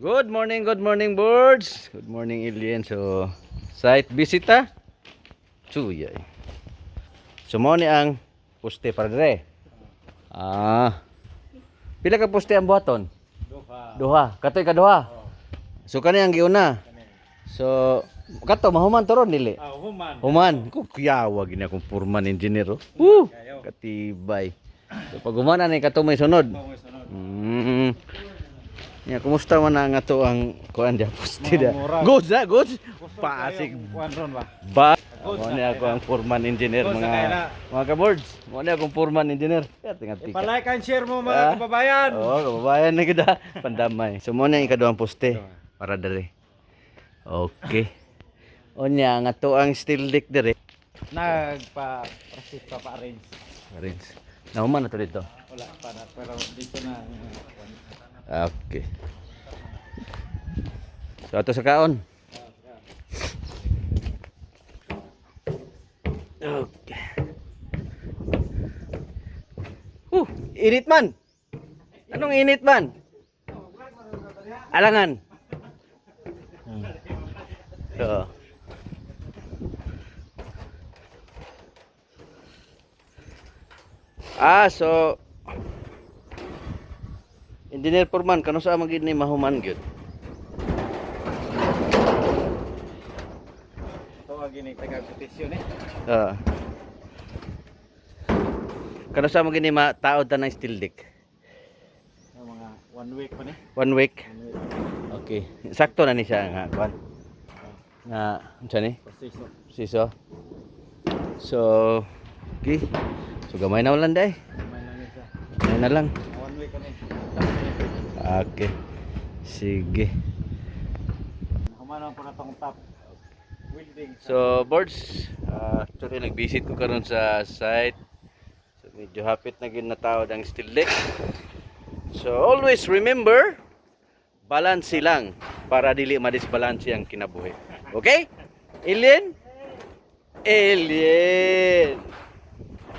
Good morning, good morning birds. Good morning alien. So, site bisita. Chuyay. So, mo ni ang poste para dire. Ah. Pila ka poste ang buhaton? Duha. Duha. Katoy ka duha. So, kani ang giuna. So, kato mahuman to ron dili. Ah, human. Human, ko kiyawa gini akong purman engineer. Oh. Woo! Katibay. So, pag humana ni kato may sunod. Pangoy sunod. Mm. Ya, kumusta man na nga to ang kuan dia poste dia. Goods ha, goods. Gusto Pasig kuwan ron ba? ba. Mo na ni ako ang foreman engineer Goods na mga na. mga ka-boards. Mo ni akong foreman engineer. Ya, tingad tika. Ipalike and share mo Ah. mga kababayan. Oo, kababayan na kita. Pandamay. So mo na ang ikaduhang poste para dere. Okay. Onya nga to ang steel deck dere. Nagpa practice pa pa arrange. Arrange. Nahuman na to dito. Wala pa na pero dito na. Okay. So ato sa kaon. Okay. Uh, init man. Anong init man? Alangan. Hmm. So. Ah, so Engineer Purman, kano sa magid ni mahuman gyud? Gini taga petisyon eh. Ah. kano sa magid ni mataod ta ng steel deck? Mga one week pa ni. One week. One week. Okay. Sakto na ni siya nga kwan. Nga, unsa ni? Proseso. Siso. So, okay. So gamay na ulan day. Gamay na lang. One week pa ni. Okay. Sige. Human po na tong top. So, boards, uh, actually nag-visit ko karon sa site. So, medyo hapit na tao ang steel deck. So, always remember, balance lang para dili madisbalance ang kinabuhi. Okay? Alien? Alien!